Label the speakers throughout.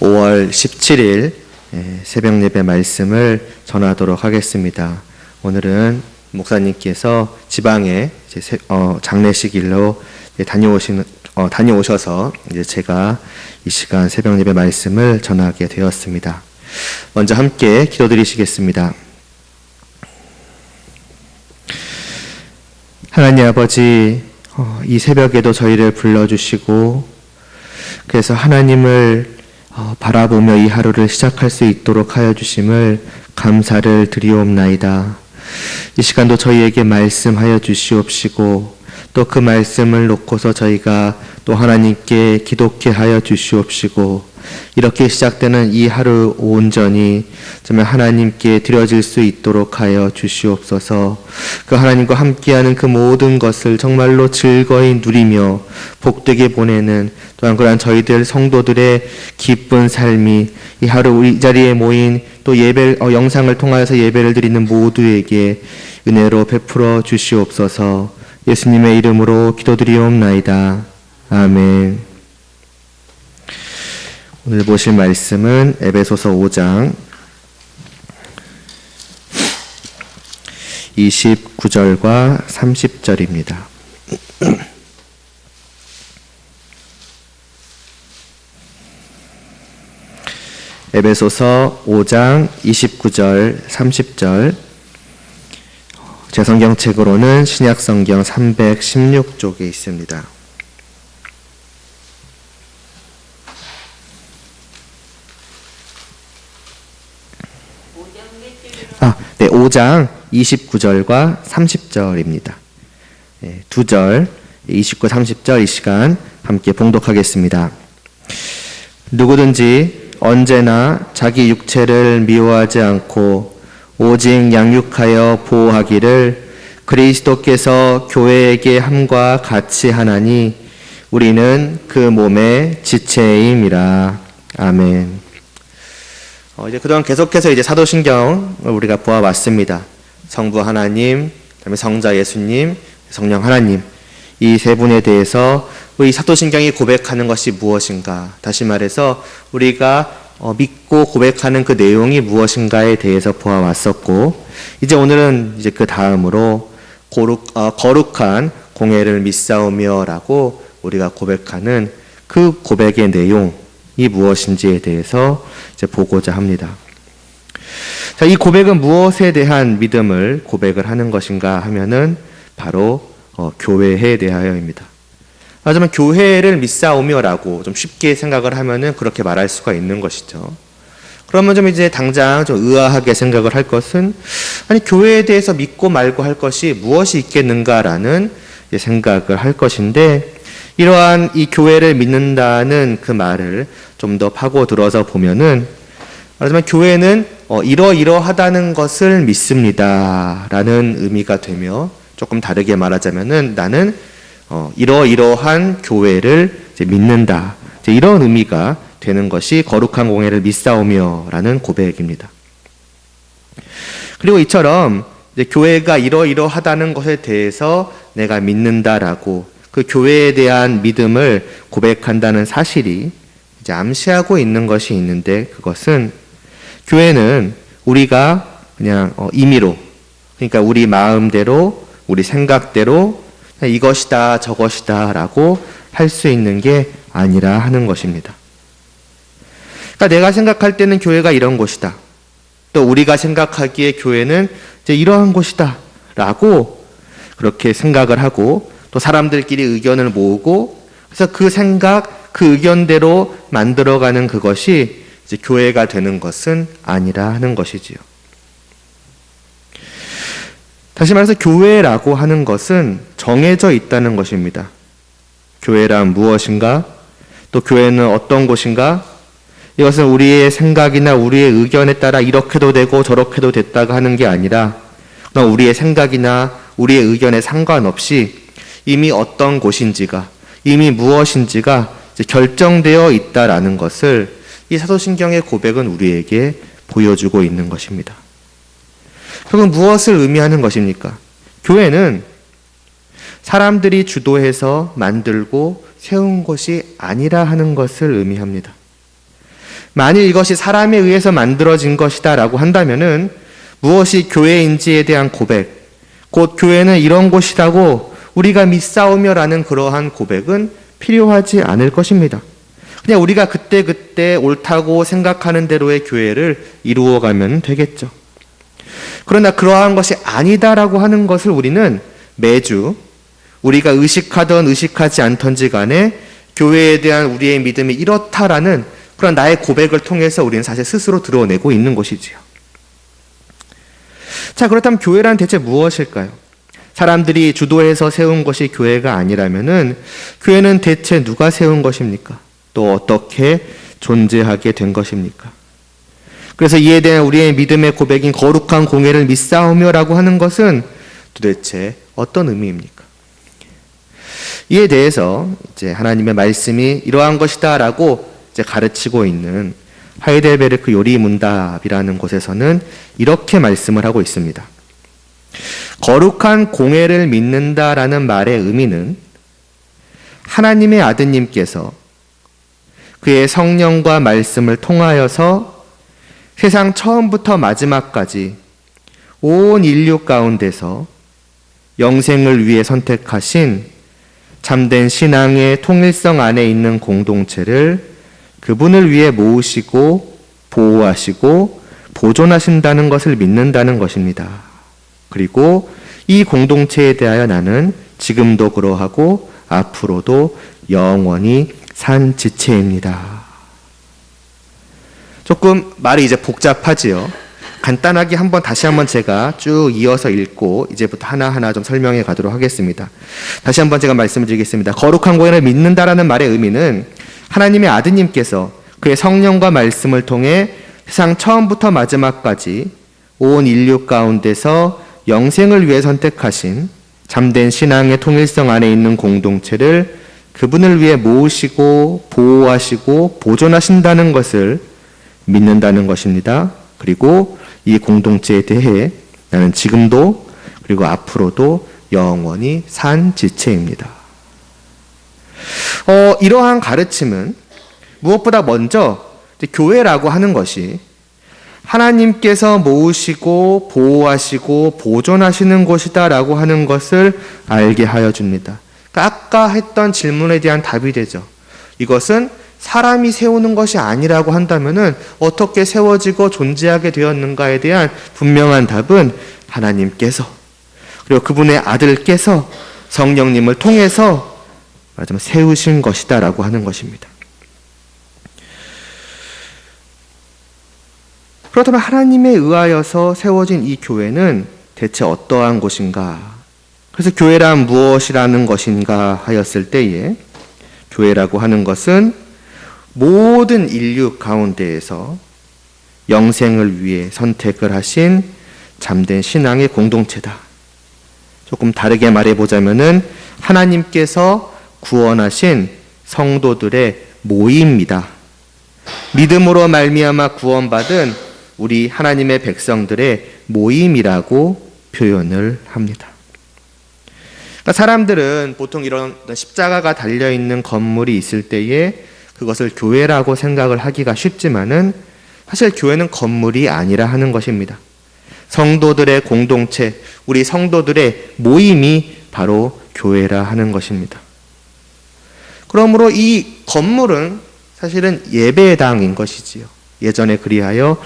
Speaker 1: 5월 17일 예, 새벽 예배 말씀을 전하도록 하겠습니다. 오늘은 목사님께서 지방에 어, 장례식일로 다녀오신 어, 다녀오셔서 이제 제가 이 시간 새벽 예배 말씀을 전하게 되었습니다. 먼저 함께 기도드리시겠습니다. 하나님 아버지, 어, 이 새벽에도 저희를 불러주시고, 그래서 하나님을 어, 바라보며 이 하루를 시작할 수 있도록 하여 주심을 감사를 드리옵나이다. 이 시간도 저희에게 말씀하여 주시옵시고, 또 그 말씀을 놓고서 저희가 또 하나님께 기독게 하여 주시옵시고, 이렇게 시작되는 이 하루 온전히 정말 하나님께 드려질 수 있도록 하여 주시옵소서. 그 하나님과 함께하는 그 모든 것을 정말로 즐거이 누리며 복되게 보내는 또한 그러한 저희들 성도들의 기쁜 삶이 이 하루 우리 이 자리에 모인 또 예배 어, 영상을 통하여서 예배를 드리는 모두에게 은혜로 베풀어 주시옵소서. 예수님의 이름으로 기도드리옵나이다. 아멘. 오늘 보실 말씀은 에베소서 5장 29절과 30절입니다. 에베소서 5장 29절 30절 제 성경책으로는 신약 성경 316쪽에 있습니다. 아, 네, 5장 29절과 30절입니다. 네, 두 절, 29, 30절 이 시간 함께 봉독하겠습니다. 누구든지 언제나 자기 육체를 미워하지 않고 오직 양육하여 보호하기를 그리스도께서 교회에게 함과 같이 하나니 우리는 그 몸의 지체임이라. 아멘. 어, 이제 그동안 계속해서 이제 사도신경을 우리가 보아왔습니다. 성부 하나님, 그다음에 성자 예수님, 성령 하나님 이 세 분에 대해서 우리 사도신경이 고백하는 것이 무엇인가? 다시 말해서 우리가 어, 믿고 고백하는 그 내용이 무엇인가에 대해서 보아왔었고 이제 오늘은 이제 그 다음으로 거룩, 어, 거룩한 공예를 믿사오며라고 우리가 고백하는 그 고백의 내용이 무엇인지에 대해서 이제 보고자 합니다. 자, 이 고백은 무엇에 대한 믿음을 고백을 하는 것인가 하면은 바로 어, 교회에 대하여입니다. 하지만 교회를 믿사오며라고 좀 쉽게 생각을 하면은 그렇게 말할 수가 있는 것이죠. 그러면 좀 이제 당장 좀 의아하게 생각을 할 것은 아니 교회에 대해서 믿고 말고 할 것이 무엇이 있겠는가라는 생각을 할 것인데 이러한 이 교회를 믿는다는 그 말을 좀 더 파고 들어서 보면은 하지만 교회는 어, 이러이러하다는 것을 믿습니다라는 의미가 되며 조금 다르게 말하자면은 나는 어, 이러이러한 교회를 믿는다 이런 의미가 되는 것이 거룩한 공예를 믿사오며라는 고백입니다. 그리고 이처럼 교회가 이러이러하다는 것에 대해서 내가 믿는다라고 그 교회에 대한 믿음을 고백한다는 사실이 이제 암시하고 있는 것이 있는데 그것은 교회는 우리가 그냥 어, 임의로 그러니까 우리 마음대로 우리 생각대로 이것이다 저것이다라고 할 수 있는 게 아니라 하는 것입니다. 그러니까 내가 생각할 때는 교회가 이런 곳이다. 또 우리가 생각하기에 교회는 이제 이러한 곳이다라고 그렇게 생각을 하고 또 사람들끼리 의견을 모으고 그래서 그 생각 그 의견대로 만들어가는 그것이 이제 교회가 되는 것은 아니라 하는 것이지요. 다시 말해서 교회라고 하는 것은 정해져 있다는 것입니다. 교회란 무엇인가? 또 교회는 어떤 곳인가? 이것은 우리의 생각이나 우리의 의견에 따라 이렇게도 되고 저렇게도 됐다가 하는 게 아니라 우리의 생각이나 우리의 의견에 상관없이 이미 어떤 곳인지가 이미 무엇인지가 결정되어 있다라는 것을 이 사도신경의 고백은 우리에게 보여주고 있는 것입니다. 그럼 무엇을 의미하는 것입니까? 교회는 사람들이 주도해서 만들고 세운 것이 아니라 하는 것을 의미합니다. 만일 이것이 사람에 의해서 만들어진 것이다라고 한다면은 무엇이 교회인지에 대한 고백, 곧 교회는 이런 곳이라고 우리가 믿사오며라는 그러한 고백은 필요하지 않을 것입니다. 그냥 우리가 그때 그때 옳다고 생각하는 대로의 교회를 이루어가면 되겠죠. 그러나 그러한 것이 아니다라고 하는 것을 우리는 매주 우리가 의식하던 의식하지 않던지 간에 교회에 대한 우리의 믿음이 이렇다라는 그런 나의 고백을 통해서 우리는 사실 스스로 드러내고 있는 것이지요. 자, 그렇다면 교회란 대체 무엇일까요? 사람들이 주도해서 세운 것이 교회가 아니라면은 교회는 대체 누가 세운 것입니까? 또 어떻게 존재하게 된 것입니까? 그래서 이에 대한 우리의 믿음의 고백인 거룩한 공예를 믿사오며라고 하는 것은 도대체 어떤 의미입니까? 이에 대해서 이제 하나님의 말씀이 이러한 것이다라고 이제 가르치고 있는 하이델베르크 요리 문답이라는 곳에서는 이렇게 말씀을 하고 있습니다. 거룩한 공예를 믿는다라는 말의 의미는 하나님의 아드님께서 그의 성령과 말씀을 통하여서 세상 처음부터 마지막까지 온 인류 가운데서 영생을 위해 선택하신 참된 신앙의 통일성 안에 있는 공동체를 그분을 위해 모으시고 보호하시고 보존하신다는 것을 믿는다는 것입니다. 그리고 이 공동체에 대하여 나는 지금도 그러하고 앞으로도 영원히 산 지체입니다. 조금 말이 이제 복잡하지요. 간단하게 한번 다시 한번 제가 쭉 이어서 읽고 이제부터 하나하나 좀 설명해 가도록 하겠습니다. 다시 한번 제가 말씀을 드리겠습니다. 거룩한 고연을 믿는다라는 말의 의미는 하나님의 아드님께서 그의 성령과 말씀을 통해 세상 처음부터 마지막까지 온 인류 가운데서 영생을 위해 선택하신 잠된 신앙의 통일성 안에 있는 공동체를 그분을 위해 모으시고 보호하시고 보존하신다는 것을 믿는다는 것입니다. 그리고 이 공동체에 대해 나는 지금도 그리고 앞으로도 영원히 산 지체입니다. 어, 이러한 가르침은 무엇보다 먼저 교회라고 하는 것이 하나님께서 모으시고 보호하시고 보존하시는 곳이다라고 하는 것을 알게 하여 줍니다. 그러니까 아까 했던 질문에 대한 답이 되죠. 이것은 사람이 세우는 것이 아니라고 한다면은 어떻게 세워지고 존재하게 되었는가에 대한 분명한 답은 하나님께서 그리고 그분의 아들께서 성령님을 통해서 세우신 것이다라고 하는 것입니다. 그렇다면 하나님에 의하여서 세워진 이 교회는 대체 어떠한 곳인가? 그래서 교회란 무엇이라는 것인가 하였을 때에 교회라고 하는 것은 모든 인류 가운데에서 영생을 위해 선택을 하신 잠든 신앙의 공동체다. 조금 다르게 말해보자면은 하나님께서 구원하신 성도들의 모임이다. 믿음으로 말미암아 구원받은 우리 하나님의 백성들의 모임이라고 표현을 합니다. 그러니까 사람들은 보통 이런 십자가가 달려 있는 건물이 있을 때에 그것을 교회라고 생각을 하기가 쉽지만은 사실 교회는 건물이 아니라 하는 것입니다. 성도들의 공동체, 우리 성도들의 모임이 바로 교회라 하는 것입니다. 그러므로 이 건물은 사실은 예배당인 것이지요. 예전에 그리하여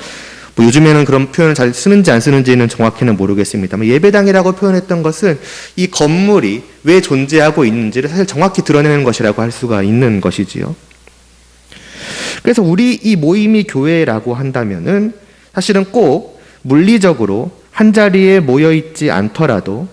Speaker 1: 뭐 요즘에는 그런 표현을 잘 쓰는지 안 쓰는지는 정확히는 모르겠습니다만 예배당이라고 표현했던 것은 이 건물이 왜 존재하고 있는지를 사실 정확히 드러내는 것이라고 할 수가 있는 것이지요. 그래서 우리 이 모임이 교회라고 한다면은 사실은 꼭 물리적으로 한 자리에 모여 있지 않더라도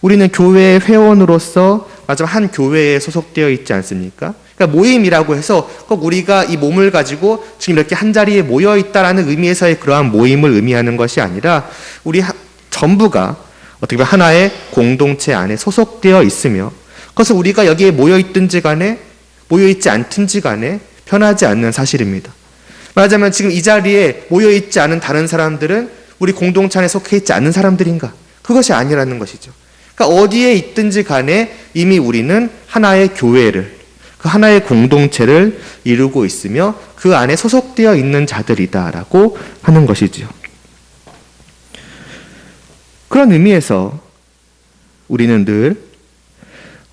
Speaker 1: 우리는 교회의 회원으로서 마지막 한 교회에 소속되어 있지 않습니까? 그러니까 모임이라고 해서 꼭 우리가 이 몸을 가지고 지금 이렇게 한 자리에 모여 있다라는 의미에서의 그러한 모임을 의미하는 것이 아니라 우리 전부가 어떻게 보면 하나의 공동체 안에 소속되어 있으며 그것을 우리가 여기에 모여 있든지 간에 모여 있지 않든지 간에 편하지 않는 사실입니다. 말하자면 지금 이 자리에 모여 있지 않은 다른 사람들은 우리 공동체 안에 속해 있지 않는 사람들인가? 그것이 아니라는 것이죠. 그러니까 어디에 있든지 간에 이미 우리는 하나의 교회를 그 하나의 공동체를 이루고 있으며 그 안에 소속되어 있는 자들이다라고 하는 것이지요. 그런 의미에서 우리는 늘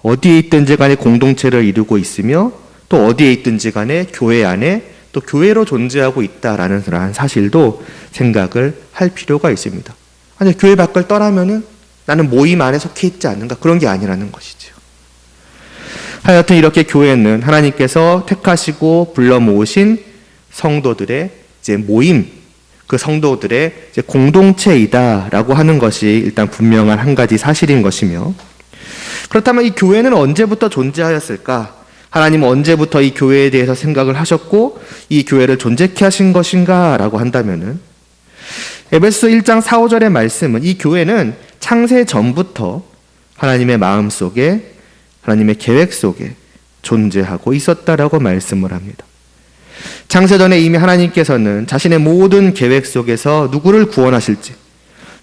Speaker 1: 어디에 있든지 간에 공동체를 이루고 있으며 또 어디에 있든지 간에 교회 안에 또 교회로 존재하고 있다라는 그러한 사실도 생각을 할 필요가 있습니다. 아니 교회 밖을 떠나면은 나는 모임 안에 속해 있지 않는가 그런 게 아니라는 것이지요. 하여튼 이렇게 교회는 하나님께서 택하시고 불러 모으신 성도들의 이제 모임 그 성도들의 이제 공동체이다라고 하는 것이 일단 분명한 한 가지 사실인 것이며 그렇다면 이 교회는 언제부터 존재하였을까? 하나님은 언제부터 이 교회에 대해서 생각을 하셨고 이 교회를 존재케 하신 것인가라고 한다면은 에베소 1장 4, 5절의 말씀은 이 교회는 창세 전부터 하나님의 마음 속에 하나님의 계획 속에 존재하고 있었다라고 말씀을 합니다. 창세전에 이미 하나님께서는 자신의 모든 계획 속에서 누구를 구원하실지,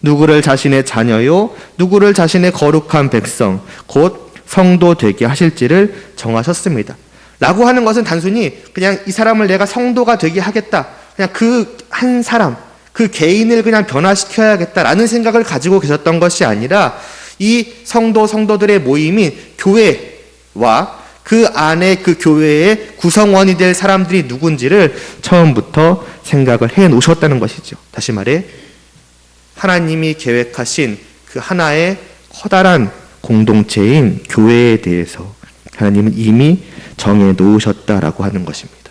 Speaker 1: 누구를 자신의 자녀요, 누구를 자신의 거룩한 백성, 곧 성도 되게 하실지를 정하셨습니다. 라고 하는 것은 단순히 그냥 이 사람을 내가 성도가 되게 하겠다. 그냥 그 한 사람, 그 개인을 그냥 변화시켜야겠다라는 생각을 가지고 계셨던 것이 아니라 이 성도, 성도들의 모임인 교회와 그 안에 그 교회의 구성원이 될 사람들이 누군지를 처음부터 생각을 해 놓으셨다는 것이죠. 다시 말해, 하나님이 계획하신 그 하나의 커다란 공동체인 교회에 대해서 하나님은 이미 정해 놓으셨다라고 하는 것입니다.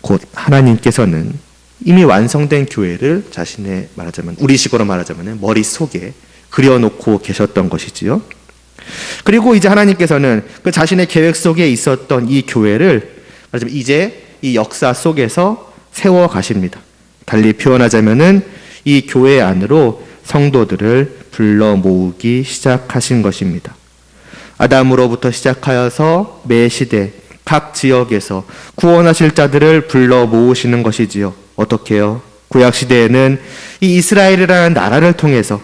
Speaker 1: 곧 하나님께서는 이미 완성된 교회를 자신의 말하자면 우리식으로 말하자면 머릿속에 그려놓고 계셨던 것이지요. 그리고 이제 하나님께서는 그 자신의 계획 속에 있었던 이 교회를 말하자면 이제 이 역사 속에서 세워 가십니다. 달리 표현하자면은 이 교회 안으로 성도들을 불러 모으기 시작하신 것입니다. 아담으로부터 시작하여서 매 시대 각 지역에서 구원하실 자들을 불러 모으시는 것이지요. 어떻게요? 구약 시대에는 이 이스라엘이라는 나라를 통해서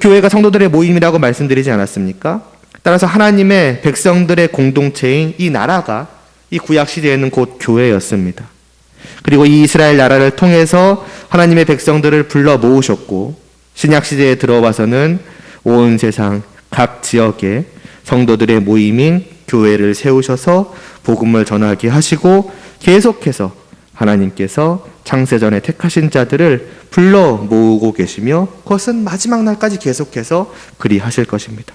Speaker 1: 교회가 성도들의 모임이라고 말씀드리지 않았습니까? 따라서 하나님의 백성들의 공동체인 이 나라가 이 구약 시대에는 곧 교회였습니다. 그리고 이 이스라엘 나라를 통해서 하나님의 백성들을 불러 모으셨고 신약 시대에 들어와서는 온 세상 각 지역에 성도들의 모임인 교회를 세우셔서 복음을 전하게 하시고 계속해서 하나님께서 창세전에 택하신 자들을 불러 모으고 계시며 그것은 마지막 날까지 계속해서 그리하실 것입니다.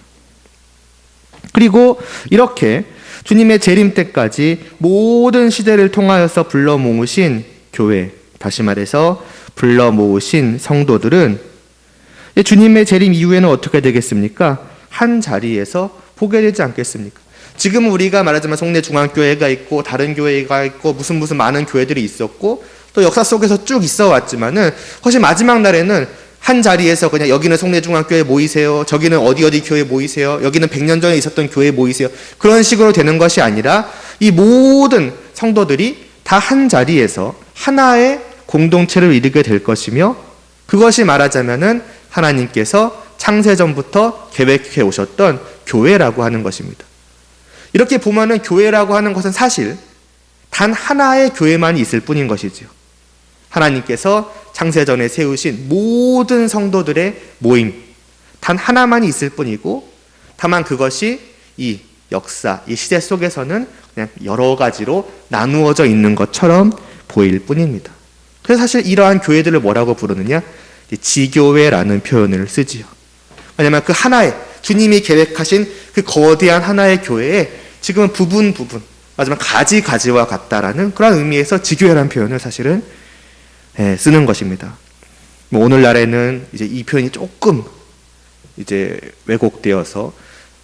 Speaker 1: 그리고 이렇게 주님의 재림 때까지 모든 시대를 통하여서 불러 모으신 교회, 다시 말해서 불러 모으신 성도들은 주님의 재림 이후에는 어떻게 되겠습니까? 한 자리에서 보게 되지 않겠습니까? 지금 우리가 말하자면 송내 중앙교회가 있고 다른 교회가 있고 무슨 무슨 많은 교회들이 있었고 또 역사 속에서 쭉 있어 왔지만은 훨씬 마지막 날에는 한 자리에서 그냥 여기는 송내 중앙교회 모이세요. 저기는 어디 어디 교회 모이세요. 여기는 100년 전에 있었던 교회 모이세요. 그런 식으로 되는 것이 아니라 이 모든 성도들이 다 한 자리에서 하나의 공동체를 이루게 될 것이며 그것이 말하자면은 하나님께서 창세전부터 계획해 오셨던 교회라고 하는 것입니다. 이렇게 보면은 교회라고 하는 것은 사실 단 하나의 교회만 있을 뿐인 것이지요. 하나님께서 창세전에 세우신 모든 성도들의 모임 단 하나만 있을 뿐이고 다만 그것이 이 역사, 이 시대 속에서는 그냥 여러 가지로 나누어져 있는 것처럼 보일 뿐입니다. 그래서 사실 이러한 교회들을 뭐라고 부르느냐? 지교회라는 표현을 쓰지요. 왜냐하면 그 하나의 주님이 계획하신 그 거대한 하나의 교회에 지금 부분 부분 마지막 가지 가지와 같다라는 그런 의미에서 지교회라는 표현을 사실은 예, 쓰는 것입니다. 뭐 오늘날에는 이제 이 표현이 조금 이제 왜곡되어서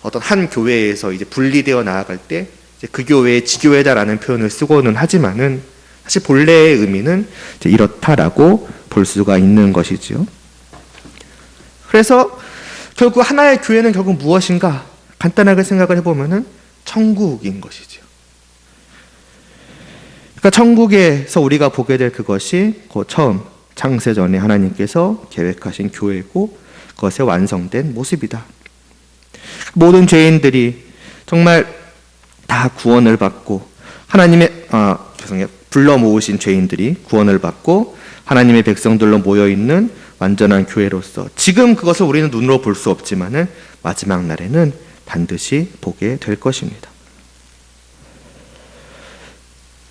Speaker 1: 어떤 한 교회에서 이제 분리되어 나아갈 때 그 교회의 지교회다라는 표현을 쓰고는 하지만은 사실 본래의 의미는 이렇다라고 볼 수가 있는 것이지요. 그래서 결국 하나의 교회는 결국 무엇인가 간단하게 생각을 해보면은 천국인 것이죠. 그러니까 천국에서 우리가 보게 될 그것이 그 처음 창세 전에 하나님께서 계획하신 교회고 그것의 완성된 모습이다. 모든 죄인들이 정말 다 구원을 받고 하나님의 아 죄송해요 불러 모으신 죄인들이 구원을 받고 하나님의 백성들로 모여 있는 완전한 교회로서 지금 그것을 우리는 눈으로 볼 수 없지만은 마지막 날에는 반드시 보게 될 것입니다.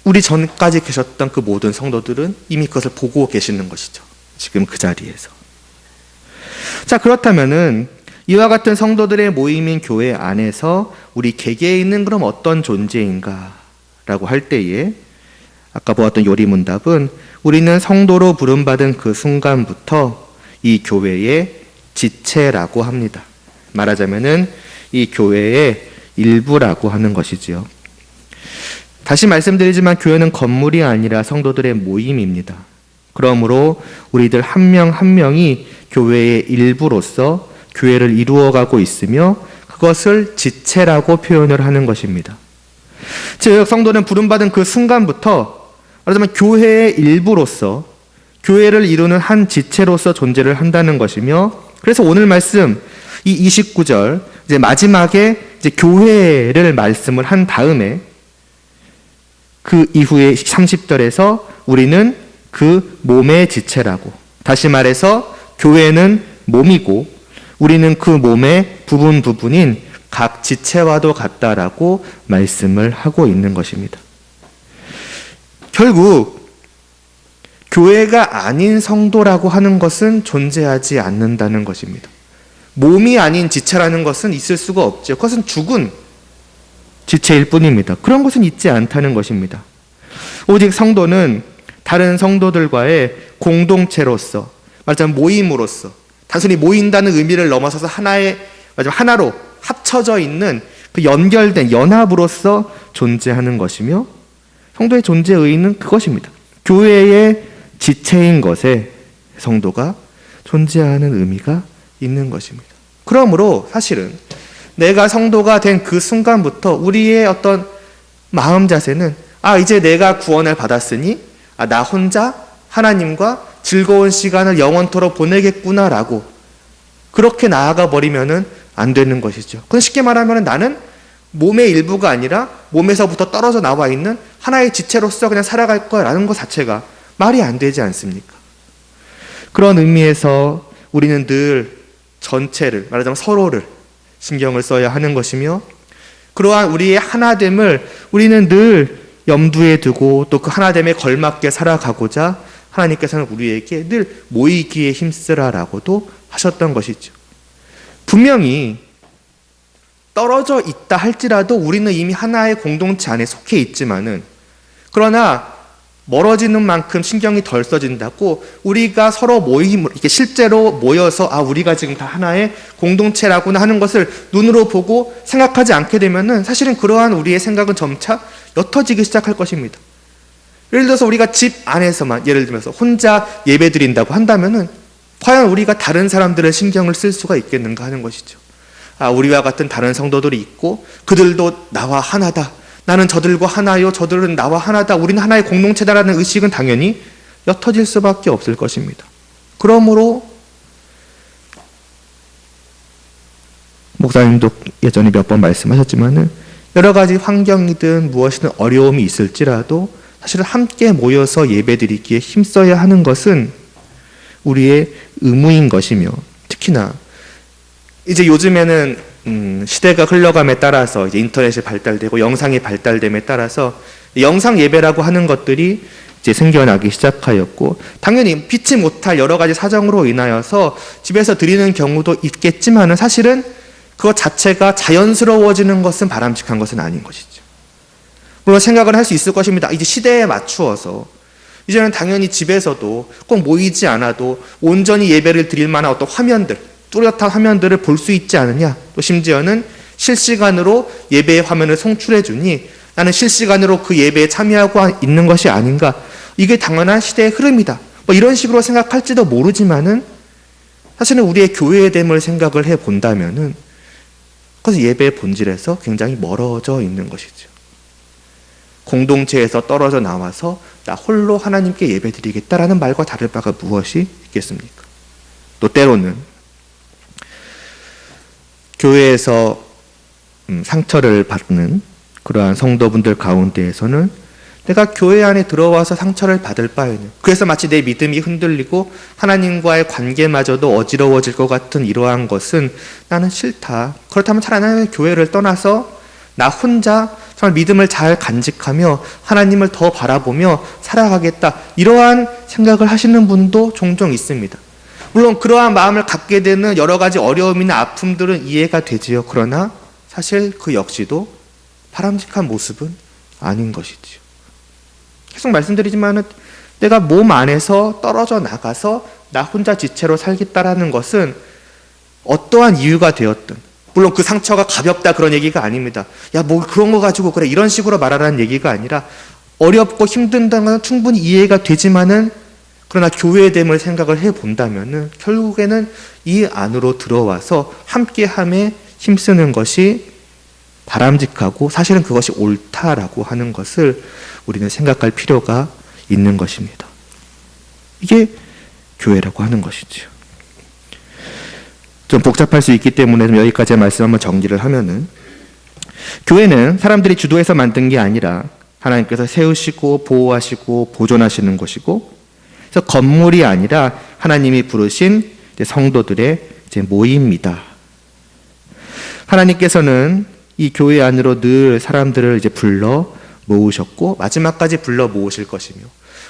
Speaker 1: 우리 전까지 계셨던 그 모든 성도들은 이미 그것을 보고 계시는 것이죠. 지금 그 자리에서. 자, 그렇다면은 이와 같은 성도들의 모임인 교회 안에서 우리 개개인은 그럼 어떤 존재인가? 라고 할 때에 아까 보았던 요리문답은 우리는 성도로 부름받은 그 순간부터 이 교회의 지체라고 합니다. 말하자면은 이 교회의 일부라고 하는 것이지요. 다시 말씀드리지만 교회는 건물이 아니라 성도들의 모임입니다. 그러므로 우리들 한명한 명이 교회의 일부로서 교회를 이루어가고 있으며 그것을 지체라고 표현을 하는 것입니다. 즉 성도는 부름받은 그 순간부터 말하자면 교회의 일부로서 교회를 이루는 한 지체로서 존재를 한다는 것이며 그래서 오늘 말씀 이 29절 이제 마지막에 이제 교회를 말씀을 한 다음에 그 이후에 30절에서 우리는 그 몸의 지체라고 다시 말해서 교회는 몸이고 우리는 그 몸의 부분 부분인 각 지체와도 같다라고 말씀을 하고 있는 것입니다. 결국 교회가 아닌 성도라고 하는 것은 존재하지 않는다는 것입니다. 몸이 아닌 지체라는 것은 있을 수가 없죠. 그것은 죽은 지체일 뿐입니다. 그런 것은 있지 않다는 것입니다. 오직 성도는 다른 성도들과의 공동체로서, 말하자면 모임으로서, 단순히 모인다는 의미를 넘어서서 하나의, 말하자면 하나로 합쳐져 있는 그 연결된 연합으로서 존재하는 것이며, 성도의 존재 의의는 그것입니다. 교회의 지체인 것에 성도가 존재하는 의미가 있는 것입니다. 그러므로 사실은 내가 성도가 된 그 순간부터 우리의 어떤 마음 자세는 아, 이제 내가 구원을 받았으니 아, 나 혼자 하나님과 즐거운 시간을 영원토록 보내겠구나라고 그렇게 나아가 버리면은 안 되는 것이죠. 그건 쉽게 말하면 나는 몸의 일부가 아니라 몸에서부터 떨어져 나와 있는 하나의 지체로서 그냥 살아갈 거라는 것 자체가 말이 안 되지 않습니까? 그런 의미에서 우리는 늘 전체를 말하자면 서로를 신경을 써야 하는 것이며 그러한 우리의 하나됨을 우리는 늘 염두에 두고 또 그 하나됨에 걸맞게 살아가고자 하나님께서는 우리에게 늘 모이기에 힘쓰라라고도 하셨던 것이죠. 분명히 떨어져 있다 할지라도 우리는 이미 하나의 공동체 안에 속해 있지만은 그러나 멀어지는 만큼 신경이 덜 써진다고 우리가 서로 모임 이렇게 실제로 모여서 아 우리가 지금 다 하나의 공동체라고나 하는 것을 눈으로 보고 생각하지 않게 되면은 사실은 그러한 우리의 생각은 점차 옅어지기 시작할 것입니다. 예를 들어서 우리가 집 안에서만 예를 들면서 혼자 예배 드린다고 한다면은 과연 우리가 다른 사람들의 신경을 쓸 수가 있겠는가 하는 것이죠. 아 우리와 같은 다른 성도들이 있고 그들도 나와 하나다. 나는 저들과 하나요, 저들은 나와 하나다, 우리는 하나의 공동체다라는 의식은 당연히 옅어질 수밖에 없을 것입니다. 그러므로 목사님도 예전에 몇 번 말씀하셨지만은 여러 가지 환경이든 무엇이든 어려움이 있을지라도 사실은 함께 모여서 예배드리기에 힘써야 하는 것은 우리의 의무인 것이며 특히나 이제 요즘에는 음, 시대가 흘러감에 따라서 이제 인터넷이 발달되고 영상이 발달됨에 따라서 영상 예배라고 하는 것들이 이제 생겨나기 시작하였고 당연히 피치 못할 여러 가지 사정으로 인하여서 집에서 드리는 경우도 있겠지만은 사실은 그것 자체가 자연스러워지는 것은 바람직한 것은 아닌 것이죠. 물론 생각을 할 수 있을 것입니다. 이제 시대에 맞추어서 이제는 당연히 집에서도 꼭 모이지 않아도 온전히 예배를 드릴 만한 어떤 화면들 뚜렷한 화면들을 볼 수 있지 않느냐. 또 심지어는 실시간으로 예배의 화면을 송출해 주니 나는 실시간으로 그 예배에 참여하고 있는 것이 아닌가. 이게 당연한 시대의 흐름이다. 뭐 이런 식으로 생각할지도 모르지만은 사실은 우리의 교회의 됨을 생각을 해 본다면은 그것은 예배의 본질에서 굉장히 멀어져 있는 것이죠. 공동체에서 떨어져 나와서 나 홀로 하나님께 예배 드리겠다라는 말과 다를 바가 무엇이 있겠습니까? 또 때로는 교회에서 음, 상처를 받는 그러한 성도분들 가운데에서는 내가 교회 안에 들어와서 상처를 받을 바에는 그래서 마치 내 믿음이 흔들리고 하나님과의 관계마저도 어지러워질 것 같은 이러한 것은 나는 싫다. 그렇다면 차라리 나는 교회를 떠나서 나 혼자 정말 믿음을 잘 간직하며 하나님을 더 바라보며 살아가겠다. 이러한 생각을 하시는 분도 종종 있습니다. 물론 그러한 마음을 갖게 되는 여러 가지 어려움이나 아픔들은 이해가 되지요. 그러나 사실 그 역시도 바람직한 모습은 아닌 것이지요. 계속 말씀드리지만은 내가 몸 안에서 떨어져 나가서 나 혼자 지체로 살겠다라는 것은 어떠한 이유가 되었든 물론 그 상처가 가볍다 그런 얘기가 아닙니다. 야, 뭐 그런 거 가지고 그래 이런 식으로 말하라는 얘기가 아니라 어렵고 힘든다는 건 충분히 이해가 되지만은 그러나 교회됨을 생각을 해 본다면은 결국에는 이 안으로 들어와서 함께함에 힘쓰는 것이 바람직하고 사실은 그것이 옳다라고 하는 것을 우리는 생각할 필요가 있는 것입니다. 이게 교회라고 하는 것이죠. 좀 복잡할 수 있기 때문에 좀 여기까지의 말씀 한번 정리를 하면은 교회는 사람들이 주도해서 만든 게 아니라 하나님께서 세우시고 보호하시고 보존하시는 곳이고 그래서 건물이 아니라 하나님이 부르신 성도들의 모임입니다. 하나님께서는 이 교회 안으로 늘 사람들을 이제 불러 모으셨고 마지막까지 불러 모으실 것이며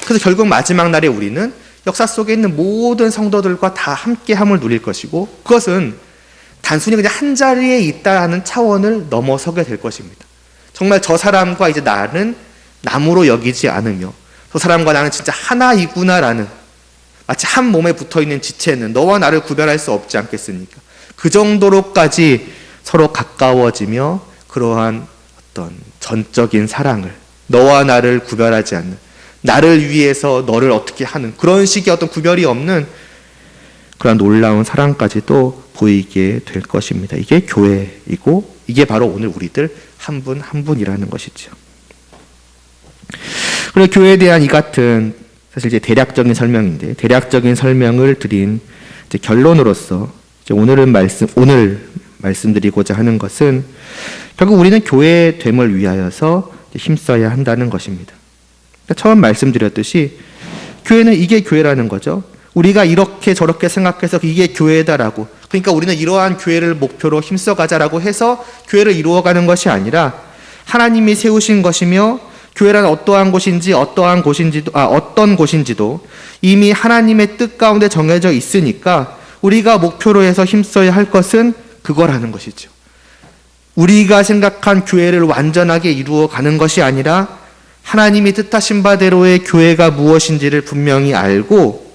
Speaker 1: 그래서 결국 마지막 날에 우리는 역사 속에 있는 모든 성도들과 다 함께함을 누릴 것이고 그것은 단순히 그냥 한 자리에 있다라는 차원을 넘어서게 될 것입니다. 정말 저 사람과 이제 나는 나무로 여기지 않으며 저 사람과 나는 진짜 하나이구나라는 마치 한 몸에 붙어 있는 지체는 너와 나를 구별할 수 없지 않겠습니까? 그 정도로까지 서로 가까워지며 그러한 어떤 전적인 사랑을 너와 나를 구별하지 않는 나를 위해서 너를 어떻게 하는 그런 식의 어떤 구별이 없는 그런 놀라운 사랑까지도 보이게 될 것입니다. 이게 교회이고 이게 바로 오늘 우리들 한 분한 분이라는 것이죠. 그리고 교회에 대한 이 같은 사실 이제 대략적인 설명인데 대략적인 설명을 드린 결론으로서 오늘은 말씀 오늘 말씀드리고자 하는 것은 결국 우리는 교회 됨을 위하여서 힘써야 한다는 것입니다. 그러니까 처음 말씀드렸듯이 교회는 이게 교회라는 거죠. 우리가 이렇게 저렇게 생각해서 이게 교회다라고. 그러니까 우리는 이러한 교회를 목표로 힘써 가자라고 해서 교회를 이루어 가는 것이 아니라 하나님이 세우신 것이며 교회란 어떠한 곳인지 어떠한 곳인지도 아 어떤 곳인지도 이미 하나님의 뜻 가운데 정해져 있으니까 우리가 목표로 해서 힘써야 할 것은 그거라는 것이죠. 우리가 생각한 교회를 완전하게 이루어 가는 것이 아니라 하나님이 뜻하신 바대로의 교회가 무엇인지를 분명히 알고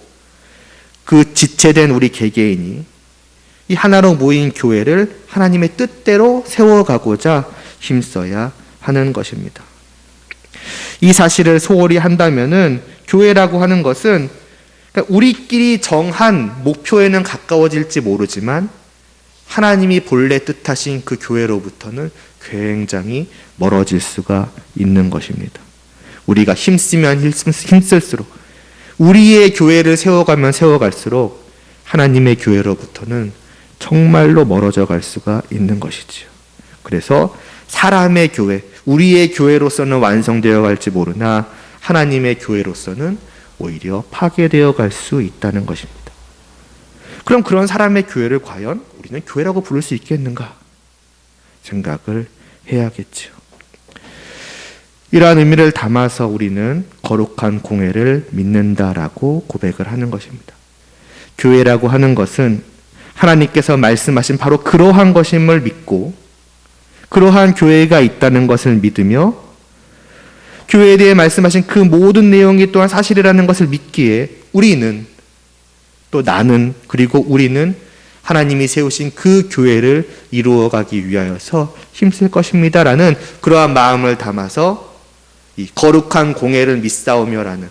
Speaker 1: 그 지체된 우리 개개인이 이 하나로 모인 교회를 하나님의 뜻대로 세워가고자 힘써야 하는 것입니다. 이 사실을 소홀히 한다면은 교회라고 하는 것은 그러니까 우리끼리 정한 목표에는 가까워질지 모르지만 하나님이 본래 뜻하신 그 교회로부터는 굉장히 멀어질 수가 있는 것입니다. 우리가 힘쓰면 힘쓸수록 우리의 교회를 세워가면 세워갈수록 하나님의 교회로부터는 정말로 멀어져 갈 수가 있는 것이지요. 그래서 사람의 교회, 우리의 교회로서는 완성되어 갈지 모르나 하나님의 교회로서는 오히려 파괴되어 갈 수 있다는 것입니다. 그럼 그런 사람의 교회를 과연 우리는 교회라고 부를 수 있겠는가 생각을 해야겠죠. 이러한 의미를 담아서 우리는 거룩한 공회를 믿는다라고 고백을 하는 것입니다. 교회라고 하는 것은 하나님께서 말씀하신 바로 그러한 것임을 믿고 그러한 교회가 있다는 것을 믿으며 교회에 대해 말씀하신 그 모든 내용이 또한 사실이라는 것을 믿기에 우리는 또 나는 그리고 우리는 하나님이 세우신 그 교회를 이루어가기 위하여서 힘쓸 것입니다라는 그러한 마음을 담아서 이 거룩한 공예를 믿사오며라는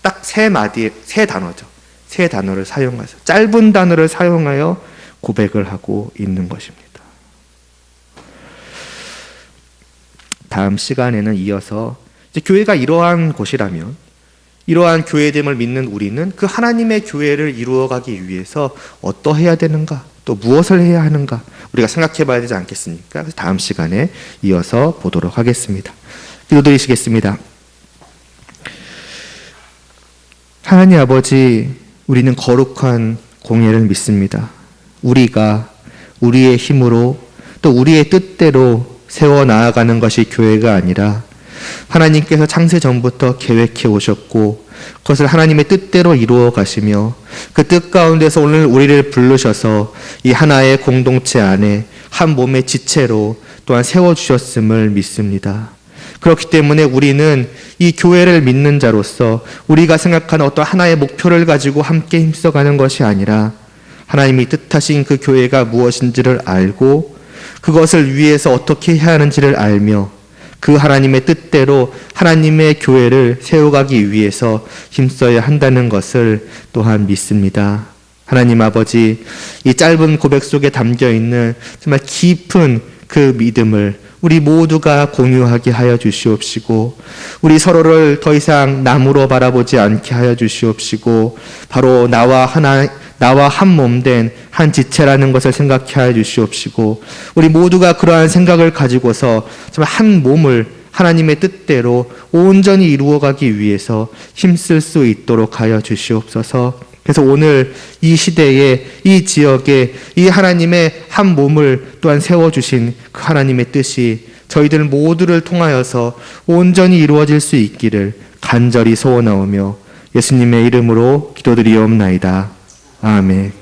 Speaker 1: 딱 세 마디의 세 단어죠. 세 단어를 사용해서 짧은 단어를 사용하여 고백을 하고 있는 것입니다. 다음 시간에는 이어서 교회가 이러한 곳이라면 이러한 교회됨을 믿는 우리는 그 하나님의 교회를 이루어가기 위해서 어떠해야 되는가, 또 무엇을 해야 하는가 우리가 생각해 봐야 되지 않겠습니까? 다음 시간에 이어서 보도록 하겠습니다. 기도드리시겠습니다. 하나님 아버지, 우리는 거룩한 공예를 믿습니다. 우리가 우리의 힘으로 또 우리의 뜻대로 세워 나아가는 것이 교회가 아니라 하나님께서 창세 전부터 계획해 오셨고 그것을 하나님의 뜻대로 이루어 가시며 그 뜻 가운데서 오늘 우리를 부르셔서 이 하나의 공동체 안에 한 몸의 지체로 또한 세워 주셨음을 믿습니다. 그렇기 때문에 우리는 이 교회를 믿는 자로서 우리가 생각하는 어떤 하나의 목표를 가지고 함께 힘써가는 것이 아니라 하나님이 뜻하신 그 교회가 무엇인지를 알고 그것을 위해서 어떻게 해야 하는지를 알며 그 하나님의 뜻대로 하나님의 교회를 세워가기 위해서 힘써야 한다는 것을 또한 믿습니다. 하나님 아버지, 이 짧은 고백 속에 담겨 있는 정말 깊은 그 믿음을 우리 모두가 공유하게 하여 주시옵시고, 우리 서로를 더 이상 남으로 바라보지 않게 하여 주시옵시고, 바로 나와 하나, 나와 한 몸 된 한 지체라는 것을 생각해 하여 주시옵시고, 우리 모두가 그러한 생각을 가지고서 정말 한 몸을 하나님의 뜻대로 온전히 이루어가기 위해서 힘쓸 수 있도록 하여 주시옵소서. 그래서 오늘 이 시대에 이 지역에 이 하나님의 한 몸을 또한 세워 주신 그 하나님의 뜻이 저희들 모두를 통하여서 온전히 이루어질 수 있기를 간절히 소원하오며 예수님의 이름으로 기도드리옵나이다. 아멘.